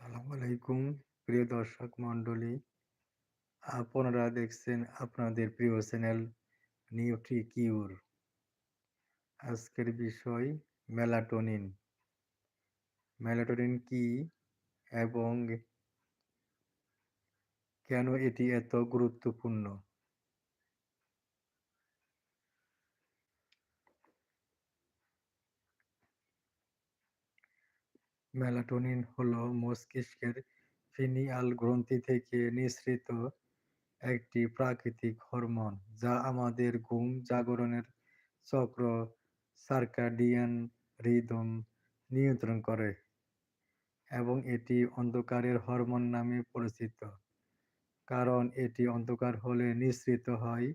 আসসালামু আলাইকুম, প্রিয় দর্শক মণ্ডলী। আপনারা দেখছেন আপনাদের প্রিয় চ্যানেল নিউট্রি কিউর। আজকের বিষয় মেলাটোনিন। মেলাটোনিন কি এবং কেন এটি এত গুরুত্বপূর্ণ? মেলাটোনিন হলো মস্তিষ্কের পিনিয়াল গ্রন্থি থেকে নিঃসৃত একটি প্রাকৃতিক হরমোন, যা আমাদের ঘুম জাগরণের চক্র, সার্কাডিয়ান রিদম নিয়ন্ত্রণ করে এবং এটি অন্ধকারের হরমোন নামে পরিচিত। কারণ এটি অন্ধকার হলে নিঃসৃত হয়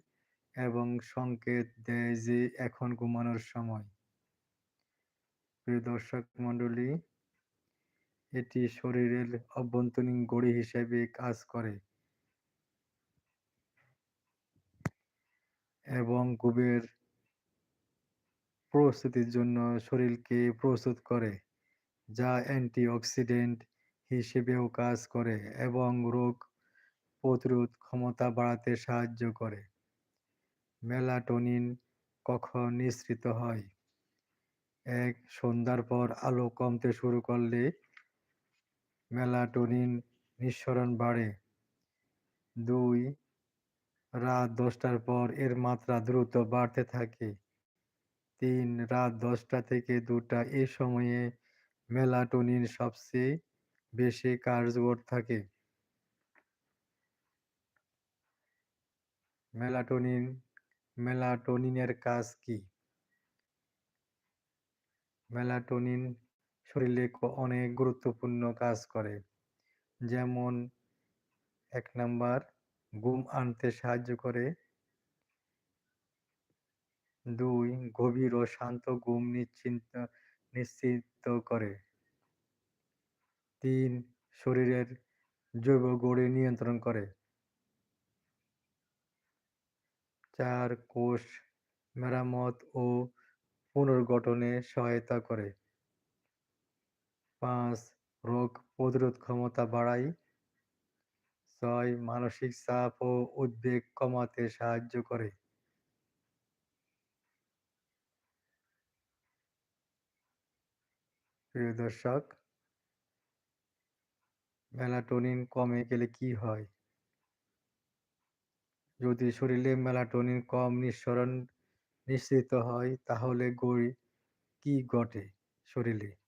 এবং সংকেত দেয় যে এখন ঘুমানোর সময়। প্রিয় দর্শক মণ্ডলী এটি শরীরের অভ্যন্তরীণ ঘড়ি হিসেবে কাজ করে এবং ঘুমের প্রস্তুতির জন্য শরীরকে প্রস্তুত করে, যা অ্যান্টিঅক্সিডেন্ট হিসেবেও কাজ করে এবং রোগ প্রতিরোধ ক্ষমতা বাড়াতে সাহায্য করে। মেলাটোনিন কখন নিঃসৃত হয়? এক, সন্ধ্যার পর আলো কমতে শুরু করলে মেলাটোনিন নিঃসরণ বাড়ে। দুই, রাত দশটার পর এর মাত্রা দ্রুত বাড়তে থাকে। তিন, রাত দশটা থেকে দুটা এ সময়ে মেলাটোনিন সবচেয়ে বেশি কার্যকর থাকে। মেলাটোনিন, মেলাটোনিনের কাজ কি? মেলাটোনিন শরীরে অনেক গুরুত্বপূর্ণ কাজ করে। যেমন, এক নাম্বার, ঘুম আনতে সাহায্য করে। দুই, গভীর ও শান্ত ঘুম নিশ্চিন্ত, নিশ্চিত করে। তিন, শরীরের জৈব গড়ে নিয়ন্ত্রণ করে। চার, কোষ, মেরামত ও পুনর্গঠনে সহায়তা করে। পাঁচ, রোগ প্রতিরোধ ক্ষমতা বাড়ায় ছয়, মানসিক চাপ ও উদ্বেগ কমাতে সাহায্য করে। প্রিয় দর্শক, মেলাটোনিন কমে গেলে কি হয়? যদি শরীরে মেলাটোনিন কম নিঃসরণ নিশ্চিত হয়, তাহলে গড়ি কি ঘটে শরীরে?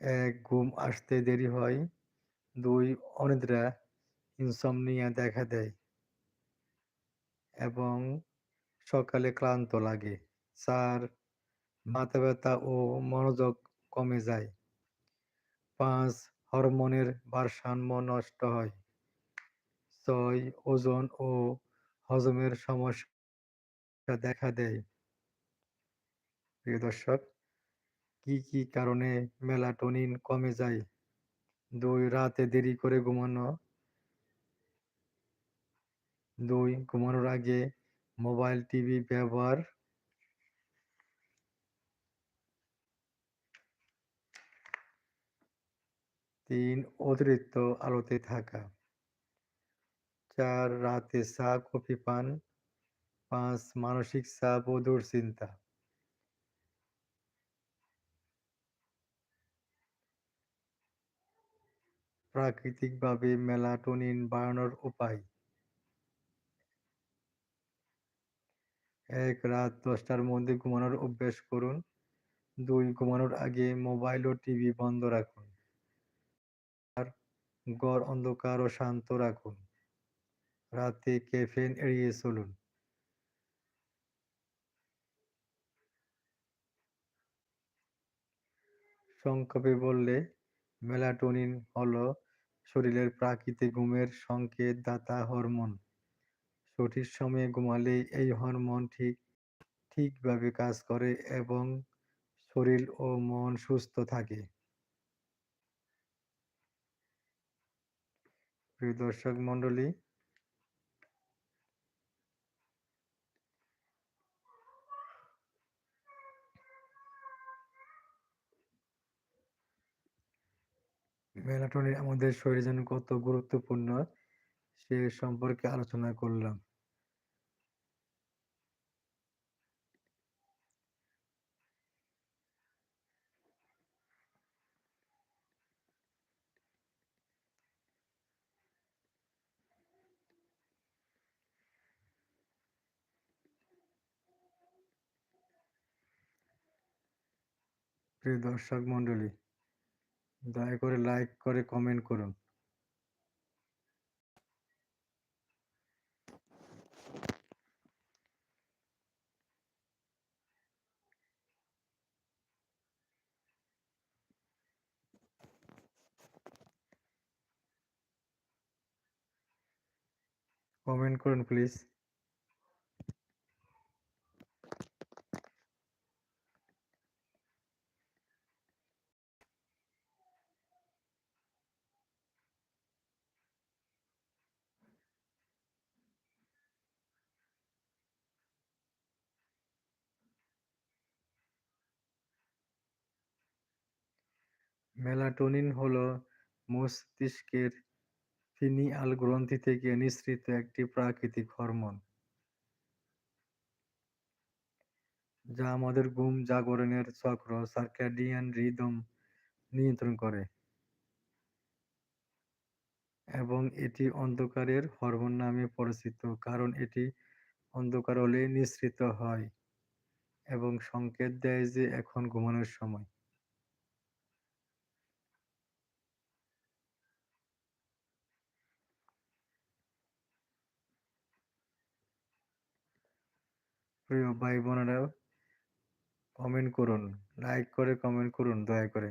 এক ঘুম আসতে দেরি হয়। দুই, অনিদ্রা ইনসমনিয়া দেখা দেয় এবং সকালে ক্লান্ত লাগে। চার মাথা ব্যথা ও মনোযোগ কমে যায়। পাঁচ, হরমোনের ভারসাম্য নষ্ট হয়। ছয়, ওজন ও হজমের সমস্যা দেখা দেয়। প্রিয় দর্শক কি কি কারণে মেলাটোনিন কমে যায়? দুই, রাতে দেরি করে ঘুমানো। দুই, ঘুমানোর আগে মোবাইল, টিভি ব্যবহার। তিন, অতিরিক্ত আলোতে থাকা। চার, রাতে চা, কফি পান। পাঁচ, মানসিক চাপ ও দুশ্চিন্তা। প্রাকৃতিকভাবে মেলাটোনিন বাড়ানোর উপায়? এক রাত দশটার মধ্যে ঘুমানোর অভ্যাস করুন। দুই, ঘুমানোর আগে মোবাইল ও টিভি বন্ধ রাখুন। আর ঘর অন্ধকার ও শান্ত রাখুন। রাতে ক্যাফেন এড়িয়ে চলুন। সংক্ষেপে বললে, মেলাটোনিন হলো শরীরের প্রাকৃতিক ঘুমের সংকেত দাতা হরমোন। সঠিক সময়ে ঘুমালে এই হরমোন ঠিক, ঠিকভাবে কাজ করে এবং শরীর ও মন সুস্থ থাকে। প্রিয় দর্শক মণ্ডলী মেলাটোনিন আমাদের শরীরের জন্য কত গুরুত্বপূর্ণ সে সম্পর্কে আলোচনা করলাম। প্রিয় দর্শক মণ্ডলী দয়া করে লাইক করে কমেন্ট করুন। কমেন্ট করুন প্লিজ মেলাটোনিন হলো মস্তিষ্কের পিনিয়াল গ্রন্থি থেকে নিঃসৃত একটি প্রাকৃতিক হরমোন। যা আমাদের ঘুম, জাগরণের চক্র, সার্কাডিয়ান রিদম নিয়ন্ত্রণ করে এবং এটি অন্ধকারের হরমোন নামে পরিচিত, কারণ এটি অন্ধকার হলে নিঃসৃত হয় এবং সংকেত দেয় যে এখন ঘুমানোর সময়। প্রিয় ভাই বোনেরা কমেন্ট করুন লাইক করে কমেন্ট করুন দয়া করে।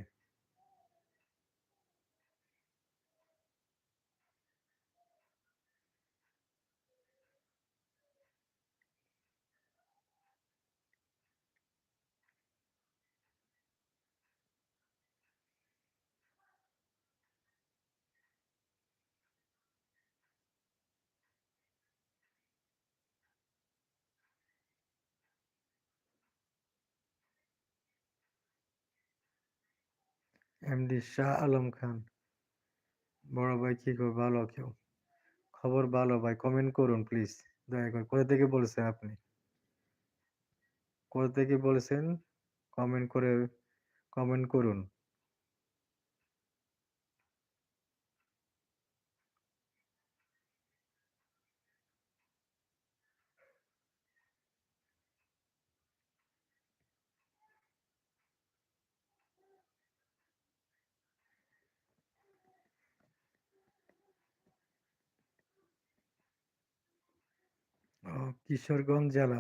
এমডি শাহ আলম খান। বড় ভাই কি খবর ভালো কেউ? খবর ভালো ভাই কমেন্ট করুন প্লিজ দয়া করে। কোথা থেকে বলছেন আপনি? কোথা থেকে বলেছেন? কমেন্ট করে কমেন্ট করুন ও কিশোরগঞ্জ জেলা।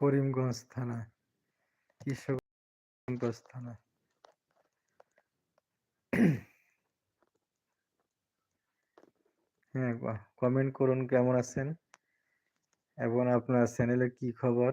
করিমগঞ্জ থানা। কিশোরগঞ্জ থানা। হ্যাঁ কমেন্ট করুন কেমন আছেন? এবং আপনার চ্যানেলে কি খবর?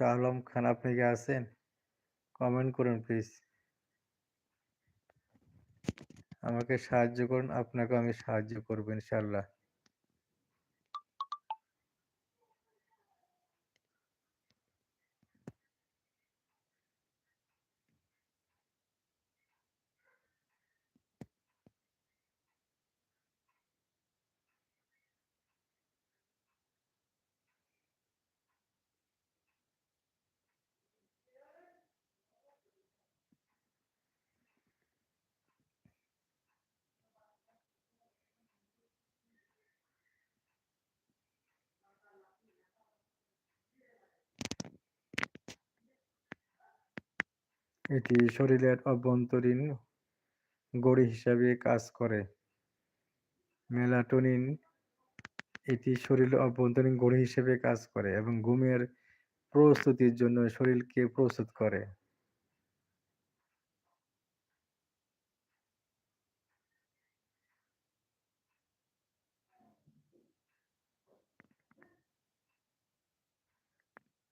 শাহ আলম খান আপনি কি আছেন কমেন্ট করুন প্লিজ আমাকে সাহায্য করুন আপনাকে আমি সাহায্য করব ইনশাল্লাহ। এটি শরীরের অভ্যন্তরীণ ঘড়ি হিসাবে কাজ করে। মেলাটোনিন এটি শরীরের অভ্যন্তরীণ ঘড়ি হিসেবে কাজ করে এবং ঘুমের প্রস্তুতির জন্য শরীরকে প্রস্তুত করে।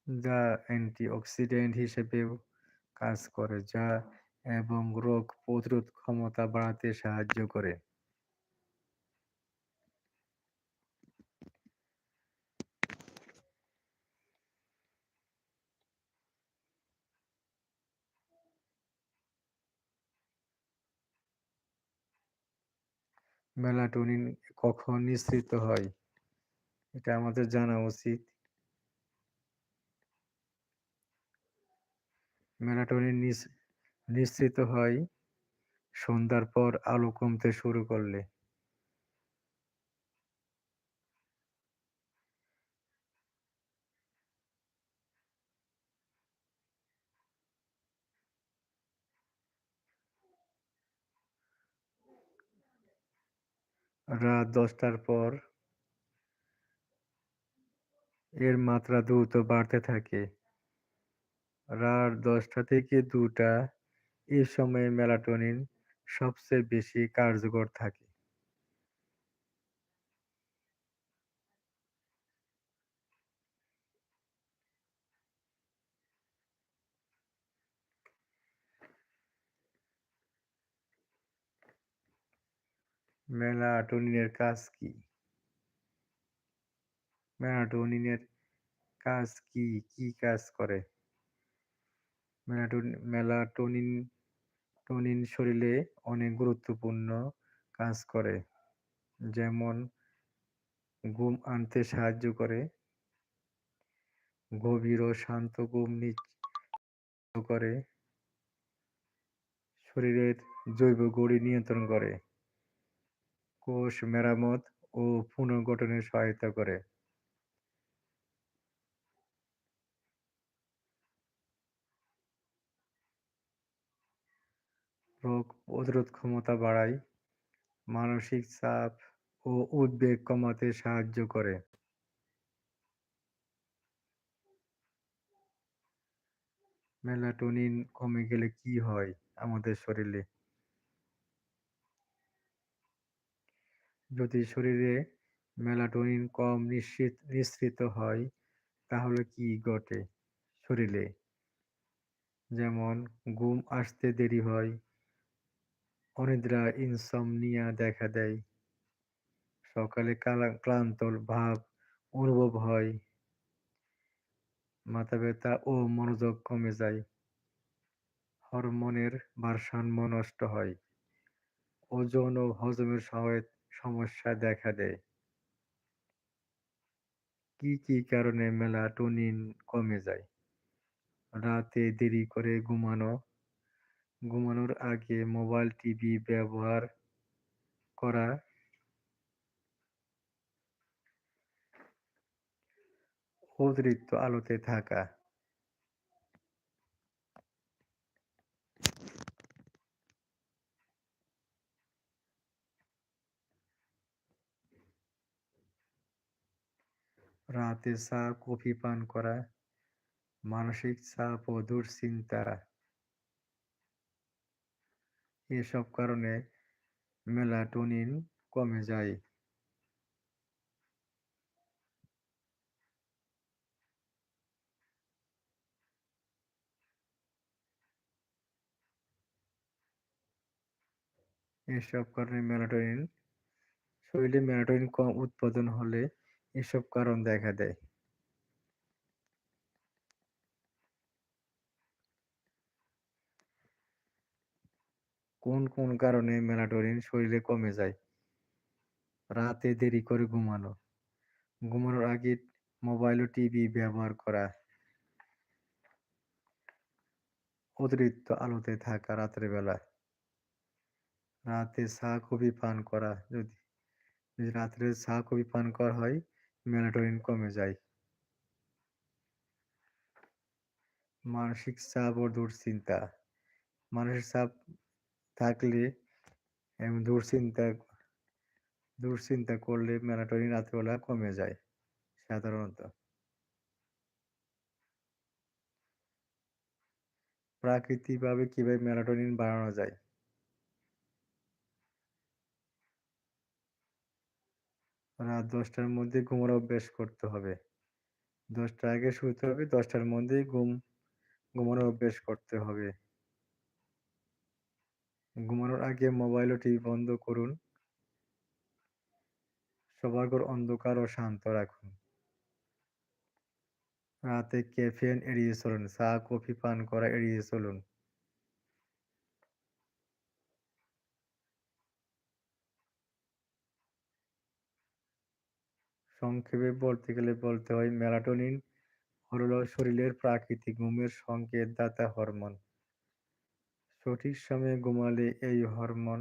যা অ্যান্টিঅক্সিডেন্ট হিসেবেও কাজ করে, যা এবং রোগ প্রতিরোধ ক্ষমতা বাড়াতে সাহায্য করে। মেলাটোনিন কখন নিঃসৃত হয়? এটা আমাদের জানা উচিত। মেলাটোনিন নিঃসৃত হয় সন্ধ্যার পর আলো কমতে শুরু করলে। রাত দশটার পর এর মাত্রা দ্রুত বাড়তে থাকে। রাত দশটা থেকে দুটা এই সময়ে মেলাটোনিন সবচেয়ে বেশি কার্যকর থাকে। মেলাটোনিনের কাজ কি? মেলাটোনিনের কাজ কি, কি কাজ করে? মেলাটোনিন, টোনিন শরীরে অনেক গুরুত্বপূর্ণ কাজ করে। যেমন, ঘুম আনতে সাহায্য করে। গভীর ও শান্ত ঘুম করে। শরীরের জৈব ঘড়ি নিয়ন্ত্রণ করে। কোষ মেরামত ও পুনর্গঠনে সহায়তা করে। প্রতিরোধ ক্ষমতা বাড়ায়, মানসিক চাপ ও উদ্বেগ কমাতে সাহায্য করে। মেলাটোনিন কমে গেলে কি হয় আমাদের শরীরে? যদি শরীরে মেলাটোনিন কম নিশ্চিত নিঃসৃত হয় তাহলে কি ঘটে শরীরে? যেমন ঘুম আসতে দেরি হয়, অনিদ্রা ইনসমনিয়া দেখা দেয়, সকালে ক্লান্ত ভাব অনুভব হয়, মাথা ব্যথা ও মনোযোগ কমে যায়, হরমোনের ভারসাম্য নষ্ট হয়, ওজন ও হজমের সমস্যা দেখা দেয়। কি কি কারণে মেলাটোনিন কমে যায়? রাতে দেরি করে ঘুমানো, ঘুমানোর আগে মোবাইল টিভি ব্যবহার করা, অতিরিক্ত আলোতে থাকা। রাতে চা কফি পান করা, মানসিক চাপ ও দুশ্চিন্তা এসব কারণে মেলাটোনিন কমে যায়। এসব কারণে মেলাটোনিন শরীরে মেলাটোনিন কম উৎপাদন হলে এসব কারণ দেখা দেয়। কোন কোন কারণে মেলাটোনিন শরীরে কমে যায়? রাতে দেরি করে ঘুমানো, ঘুমানোর আগে মোবাইল ও টিভি ব্যবহার করা, অতিরিক্ত আলোতে থাকা রাতের বেলা, রাতে চা কফি পান করা। যদি রাত্রে চা কফি পান করা হয় মেলাটোনিন কমে যায়। মানসিক চাপ ও দুশ্চিন্তা। মানসিক চাপ থাকলে দুশ্চিন্তা দুশ্চিন্তা করলে মেলাটোনিন রাত্রিবেলা কমে যায় সাধারণত। প্রাকৃতিকভাবে কীভাবে মেলাটোনিন বাড়ানো যায়? রাত ১০ টার মধ্যে ঘুমানোর অভ্যাস করতে হবে। দশটার আগে শুতে হবে, ১০ টার মধ্যেই ঘুম ঘুমানোর অভ্যেস করতে হবে। ঘুমানোর আগে মোবাইল ও টিভি বন্ধ করুন। সবার ঘর অন্ধকার ও শান্ত রাখুন। রাতে ক্যাফেইন এড়িয়ে চলুন। চা, কফি পান করা এড়িয়ে চলুন। সংক্ষেপে বলতে গেলে বলতে হয় মেলাটোনিন হলো শরীরের প্রাকৃতিক ঘুমের সংকেতদাতা হরমোন। সঠিক সময়ে ঘুমালে এই হরমোন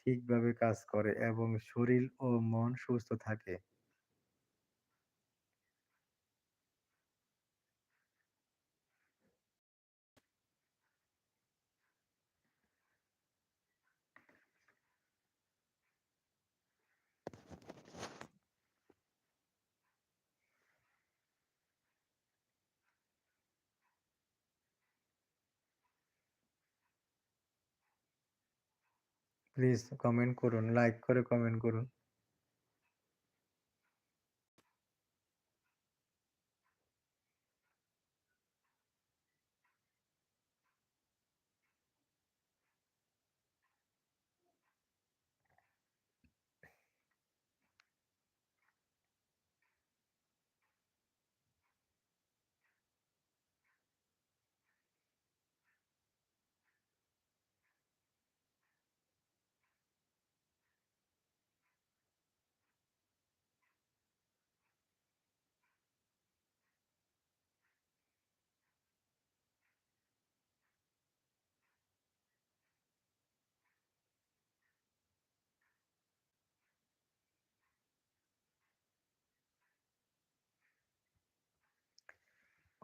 ঠিকভাবে কাজ করে এবং শরীর ও মন সুস্থ থাকে। প্লিজ কমেন্ট করুন, লাইক করে কমেন্ট করুন।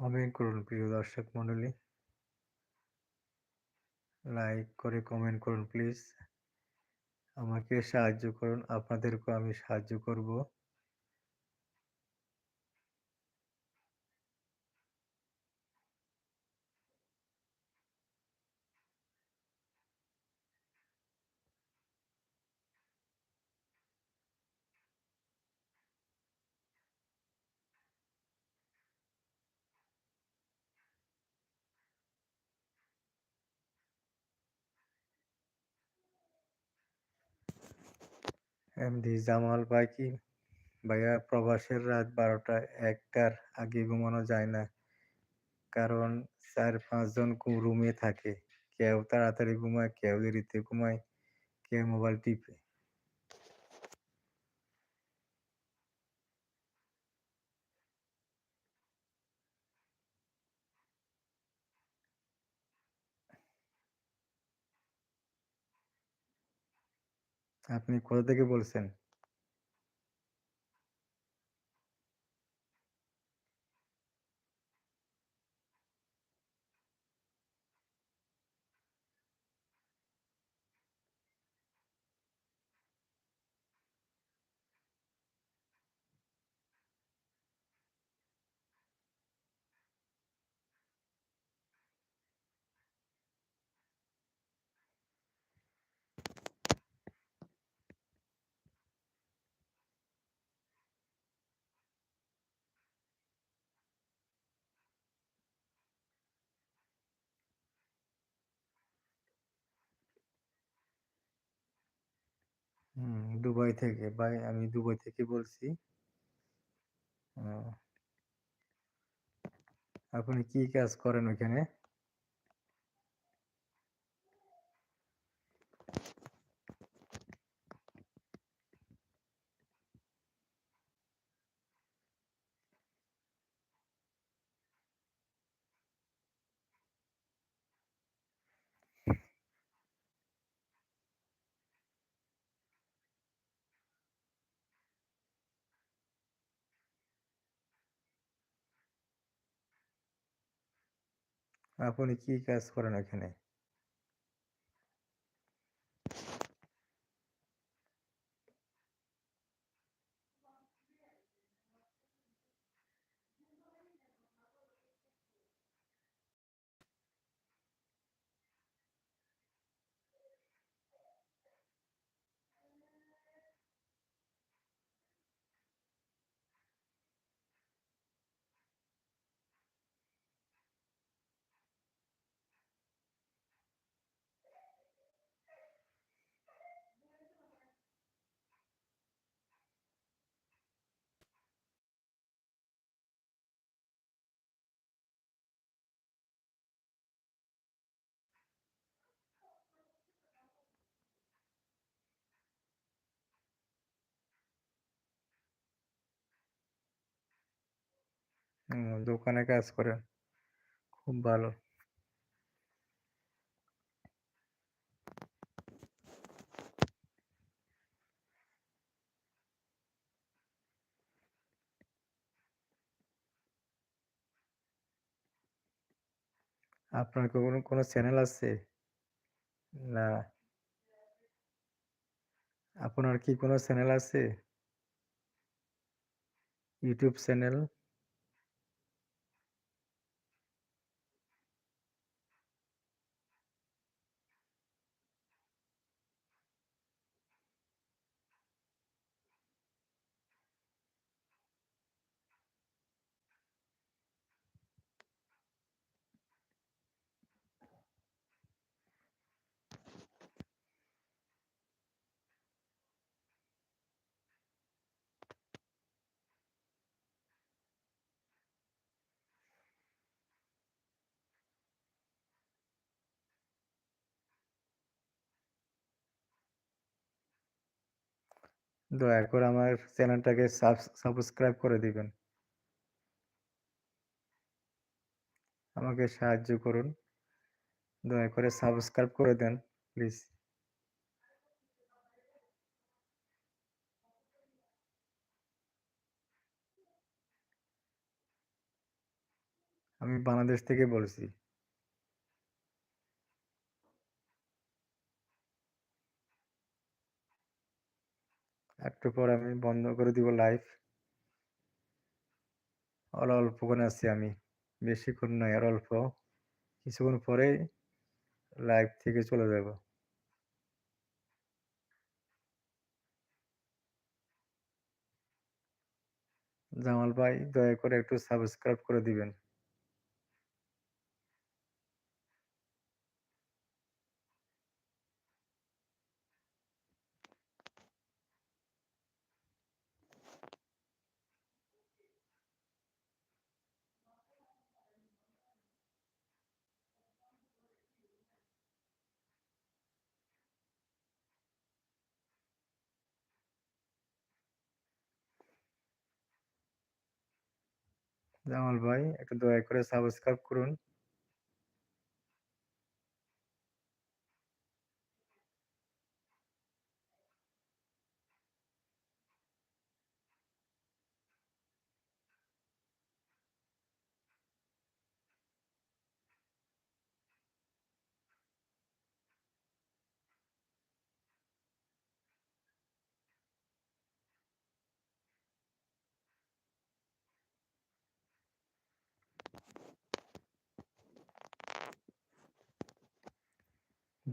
কমেন্ট করুন প্রিয় দর্শক মন্ডলী লাইক করে কমেন্ট করুন প্লিজ। আমাকে সাহায্য করুন, আপনাদেরকেও আমি সাহায্য করব। এমডি জামাল ভাই ভাইয়া প্রবাসের রাত ১২টা ১টার আগে ঘুমানো যায় না। কারণ ৪-৫ জন রুমে থাকে। কেউ তাড়াতাড়ি ঘুমায়, কেউ দেরিতে ঘুমায়, কেউ মোবাইল টিপে। আপনি কোথা থেকে বলছেন? হুম, দুবাই থেকে। ভাই আমি দুবাই থেকে বলছি। আপনি কি কাজ করেন ওইখানে? আপনি কি কাজ করেন ওইখানে? দোকানে কাজ করেন। খুব ভালো। আপনার কোনো, কোনো চ্যানেল আছে? না। আপনার কি কোনো চ্যানেল আছে? YouTube channel? দয়া করে আমার চ্যানেলটাকে সাবস সাবস্ক্রাইব করে দিবেন। আমাকে সাহায্য করুন। দয়া করে সাবস্ক্রাইব করে দেন, প্লিজ। আমি বাংলাদেশ থেকে বলছি। একটু পর আমি বন্ধ করে দিব লাইভ। আর অল্পক্ষণ আছি আমি। বেশিক্ষণ নয়, আর অল্প। কিছুক্ষণ পরেই লাইভ থেকে চলে যাব। জামাল ভাই, দয়া করে একটু সাবস্ক্রাইব করে দিবেন। জামাল ভাই একটু দয়া করে সাবস্ক্রাইব করুন।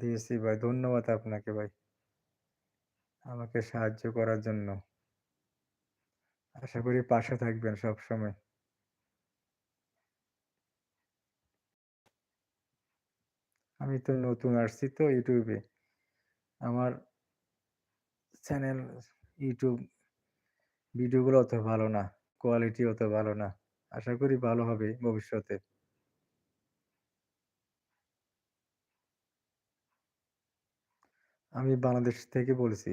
দিয়েছি ভাই। ধন্যবাদ আপনাকে ভাই। আমাকে সাহায্য করার জন্য। আশা করি পাশে থাকবেন সবসময়। আমি তো নতুন আসছি তো ইউটিউবে আমার চ্যানেল YouTube ভিডিওগুলো অত ভালো না। কোয়ালিটি অত ভালো না। আশা করি ভালো হবে ভবিষ্যতে। আমি বাংলাদেশ থেকে বলছি।